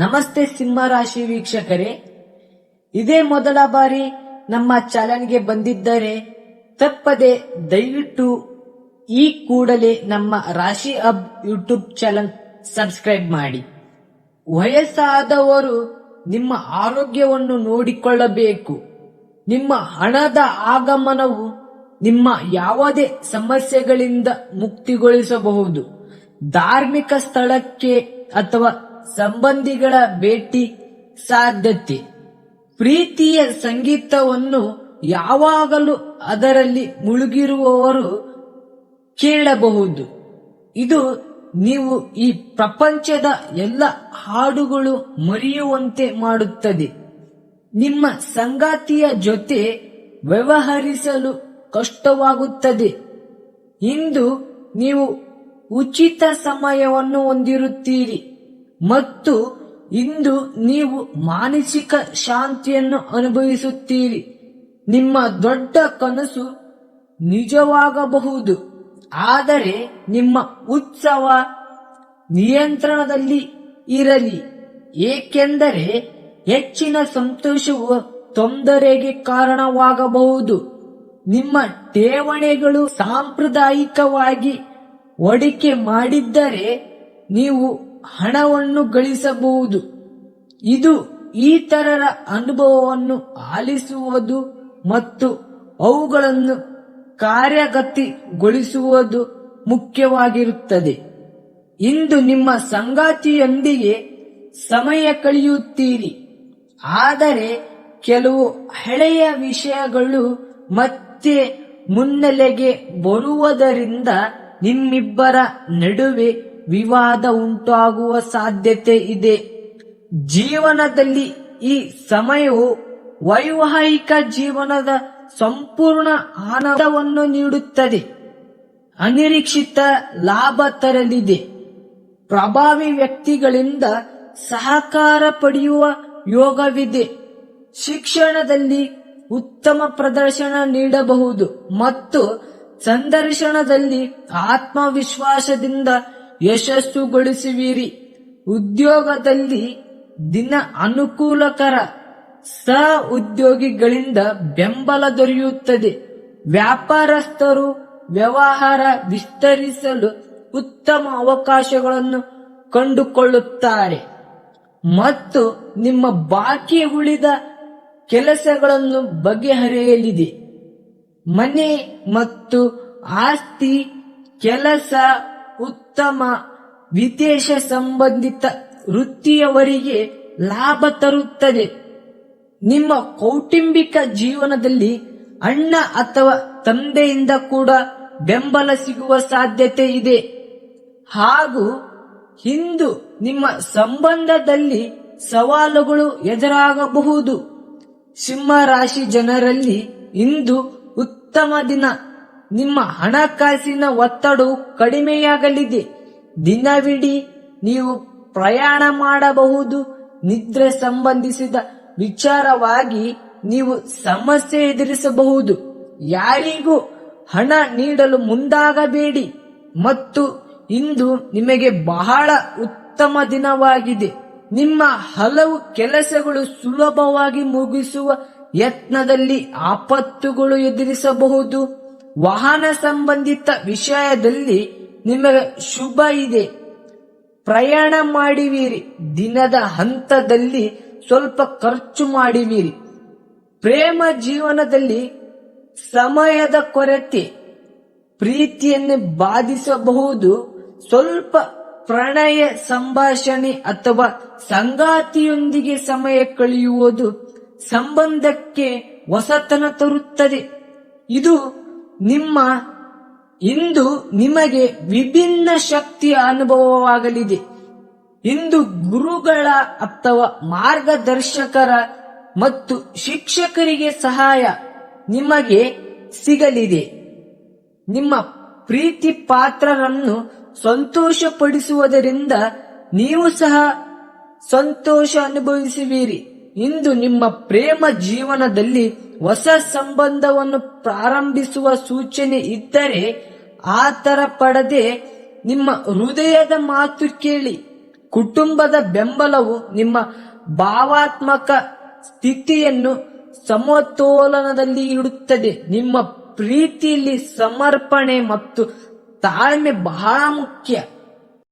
ನಮಸ್ತೆ ಸಿಂಹ ರಾಶಿ ವೀಕ್ಷಕರೇ. ಇದೇ ಮೊದಲ ಬಾರಿ ನಮ್ಮ ಚಾನಲ್ಗೆ ಬಂದಿದ್ದರೆ ತಪ್ಪದೆ ದಯವಿಟ್ಟು ಈ ಕೂಡಲೇ ನಮ್ಮ ರಾಶಿ ಅಬ್ ಯೂಟ್ಯೂಬ್ ಚಾನಲ್ ಸಬ್ಸ್ಕ್ರೈಬ್ ಮಾಡಿ. ವಯಸ್ಸಾದವರು ನಿಮ್ಮ ಆರೋಗ್ಯವನ್ನು ನೋಡಿಕೊಳ್ಳಬೇಕು. ನಿಮ್ಮ ಹಣದ ಆಗಮನವು ನಿಮ್ಮ ಯಾವುದೇ ಸಮಸ್ಯೆಗಳಿಂದ ಮುಕ್ತಿಗೊಳಿಸಬಹುದು. ಧಾರ್ಮಿಕ ಸ್ಥಳಕ್ಕೆ ಅಥವಾ ಸಂಬಂಧಿಗಳ ಭೇಟಿ ಸಾಧ್ಯತೆ. ಪ್ರೀತಿಯ ಸಂಗೀತವನ್ನು ಯಾವಾಗಲೂ ಅದರಲ್ಲಿ ಮುಳುಗಿರುವವರು ಕೇಳಬಹುದು. ಇದು ನೀವು ಈ ಪ್ರಪಂಚದ ಎಲ್ಲ ಹಾಡುಗಳು ಮರೆಯುವಂತೆ ಮಾಡುತ್ತದೆ. ನಿಮ್ಮ ಸಂಗಾತಿಯ ಜೊತೆ ವ್ಯವಹರಿಸಲು ಕಷ್ಟವಾಗುತ್ತದೆ. ಇಂದು ನೀವು ಉಚಿತ ಸಮಯವನ್ನು ಹೊಂದಿರುತ್ತೀರಿ. ಮತ್ತು ಇಂದು ನೀವು ಮಾನಸಿಕ ಶಾಂತಿಯನ್ನು ಅನುಭವಿಸುತ್ತೀರಿ. ನಿಮ್ಮ ದೊಡ್ಡ ಕನಸು ನಿಜವಾಗಬಹುದು. ಆದರೆ ನಿಮ್ಮ ಉತ್ಸವ ನಿಯಂತ್ರಣದಲ್ಲಿ ಇರಲಿ. ಏಕೆಂದರೆ ಹೆಚ್ಚಿನ ಸಂತೋಷವು ತೊಂದರೆಗೆ ಕಾರಣವಾಗಬಹುದು. ನಿಮ್ಮ ಠೇವಣಿಗಳು ಸಾಂಪ್ರದಾಯಿಕವಾಗಿ ಹೂಡಿಕೆ ಮಾಡಿದ್ದರೆ ನೀವು ಹಣವನ್ನು ಗಳಿಸಬಹುದು. ಇದು ಇತರರ ಅನುಭವವನ್ನು ಆಲಿಸುವುದು ಮತ್ತು ಅವುಗಳನ್ನು ಕಾರ್ಯಗತಿಗೊಳಿಸುವುದು ಮುಖ್ಯವಾಗಿರುತ್ತದೆ. ಇಂದು ನಿಮ್ಮ ಸಂಗಾತಿಯೊಂದಿಗೆ ಸಮಯ ಕಳೆಯುತ್ತೀರಿ. ಆದರೆ ಕೆಲವು ಹಳೆಯ ವಿಷಯಗಳು ಮತ್ತೆ ಮುನ್ನೆಲೆಗೆ ಬರುವುದರಿಂದ ನಿಮ್ಮಿಬ್ಬರ ನಡುವೆ ವಿವಾದ ಉಂಟಾಗುವ ಸಾಧ್ಯತೆ ಇದೆ. ಜೀವನದಲ್ಲಿ ಈ ಸಮಯವು ವೈವಾಹಿಕ ಜೀವನದ ಸಂಪೂರ್ಣ ಆನಂದವನ್ನು ನೀಡುತ್ತದೆ. ಅನಿರೀಕ್ಷಿತ ಲಾಭ ತರಲಿದೆ. ಪ್ರಭಾವಿ ವ್ಯಕ್ತಿಗಳಿಂದ ಸಹಕಾರ ಪಡೆಯುವ ಯೋಗವಿದೆ. ಶಿಕ್ಷಣದಲ್ಲಿ ಉತ್ತಮ ಪ್ರದರ್ಶನ ನೀಡಬಹುದು ಮತ್ತು ಸಂದರ್ಶನದಲ್ಲಿ ಆತ್ಮವಿಶ್ವಾಸದಿಂದ ಯಶಸ್ಸುಗೊಳಿಸುವಿರಿ. ಉದ್ಯೋಗದಲ್ಲಿ ದಿನ ಅನುಕೂಲಕರ ಸ ಉದ್ಯೋಗಿಗಳಿಂದ ಬೆಂಬಲ ದೊರೆಯುತ್ತದೆ. ವ್ಯಾಪಾರಸ್ಥರು ವ್ಯವಹಾರ ವಿಸ್ತರಿಸಲು ಉತ್ತಮ ಅವಕಾಶಗಳನ್ನು ಕಂಡುಕೊಳ್ಳುತ್ತಾರೆ. ಮತ್ತು ನಿಮ್ಮ ಬಾಕಿ ಉಳಿದ ಕೆಲಸಗಳನ್ನು ಬಗೆಹರಿಯಲಿದೆ. ಮನೆ ಮತ್ತು ಆಸ್ತಿ, ಕೆಲಸ ಉತ್ತಮ ವಿದೇಶ ಸಂಬಂಧಿತ ವೃತ್ತಿಯವರಿಗೆ ಲಾಭ ತರುತ್ತದೆ. ನಿಮ್ಮ ಕೌಟುಂಬಿಕ ಜೀವನದಲ್ಲಿ ಅಣ್ಣ ಅಥವಾ ತಂದೆಯಿಂದ ಕೂಡ ಬೆಂಬಲ ಸಿಗುವ ಸಾಧ್ಯತೆ ಇದೆ. ಹಾಗೂ ಇಂದು ನಿಮ್ಮ ಸಂಬಂಧದಲ್ಲಿ ಸವಾಲುಗಳು ಎದುರಾಗಬಹುದು. ಸಿಂಹ ರಾಶಿ ಜನರಲ್ಲಿ ಇಂದು ಉತ್ತಮ ದಿನ. ನಿಮ್ಮ ಹಣಕಾಸಿನ ಒತ್ತಡವು ಕಡಿಮೆಯಾಗಲಿದೆ. ದಿನವಿಡೀ ನೀವು ಪ್ರಯಾಣ ಮಾಡಬಹುದು. ನಿದ್ರೆ ಸಂಬಂಧಿಸಿದ ವಿಚಾರವಾಗಿ ನೀವು ಸಮಸ್ಯೆ ಎದುರಿಸಬಹುದು. ಯಾರಿಗೂ ಹಣ ನೀಡಲು ಮುಂದಾಗಬೇಡಿ. ಮತ್ತು ಇಂದು ನಿಮಗೆ ಬಹಳ ಉತ್ತಮ ದಿನವಾಗಿದೆ. ನಿಮ್ಮ ಹಲವು ಕೆಲಸಗಳು ಸುಲಭವಾಗಿ ಮುಗಿಸುವ ಯತ್ನದಲ್ಲಿ ಆಪತ್ತುಗಳು ಎದುರಿಸಬಹುದು. ವಾಹನ ಸಂಬಂಧಿತ ವಿಷಯದಲ್ಲಿ ನಿಮಗೆ ಶುಭ ಇದೆ. ಪ್ರಯಾಣ ಮಾಡಿವಿರಿ. ದಿನದ ಹಂತದಲ್ಲಿ ಸ್ವಲ್ಪ ಖರ್ಚು ಮಾಡಿವಿರಿ. ಪ್ರೇಮ ಜೀವನದಲ್ಲಿ ಸಮಯದ ಕೊರತೆ, ಪ್ರೀತಿಯನ್ನು ಬಾಧಿಸಬಹುದು. ಸ್ವಲ್ಪ ಪ್ರಣಯ ಸಂಭಾಷಣೆ ಅಥವಾ ಸಂಗಾತಿಯೊಂದಿಗೆ ಸಮಯ ಕಳೆಯುವುದು ಸಂಬಂಧಕ್ಕೆ ಹೊಸತನ ತರುತ್ತದೆ. ಇದು ನಿಮ್ಮ ಇಂದು ನಿಮಗೆ ವಿಭಿನ್ನ ಶಕ್ತಿಯ ಅನುಭವವಾಗಲಿದೆ. ಇಂದು ಗುರುಗಳ ಅಥವಾ ಮಾರ್ಗದರ್ಶಕರ ಮತ್ತು ಶಿಕ್ಷಕರಿಗೆ ಸಹಾಯ ನಿಮಗೆ ಸಿಗಲಿದೆ. ನಿಮ್ಮ ಪ್ರೀತಿ ಪಾತ್ರರನ್ನು ಸಂತೋಷಪಡಿಸುವುದರಿಂದ ನೀವು ಸಹ ಸಂತೋಷ ಅನುಭವಿಸುವಿರಿ. ಇಂದು ನಿಮ್ಮ ಪ್ರೇಮ ಜೀವನದಲ್ಲಿ ಹೊಸ ಸಂಬಂಧವನ್ನು ಪ್ರಾರಂಭಿಸುವ ಸೂಚನೆ ಇದ್ದರೆ ಆತರ ಪಡದೆ ನಿಮ್ಮ ಹೃದಯದ ಮಾತು ಕೇಳಿ. ಕುಟುಂಬದ ಬೆಂಬಲವು ನಿಮ್ಮ ಭಾವಾತ್ಮಕ ಸ್ಥಿತಿಯನ್ನು ಸಮತೋಲನದಲ್ಲಿ ಇಡುತ್ತದೆ. ನಿಮ್ಮ ಪ್ರೀತಿಯಲ್ಲಿ ಸಮರ್ಪಣೆ ಮತ್ತು ತಾಳ್ಮೆ ಬಹಳ ಮುಖ್ಯ.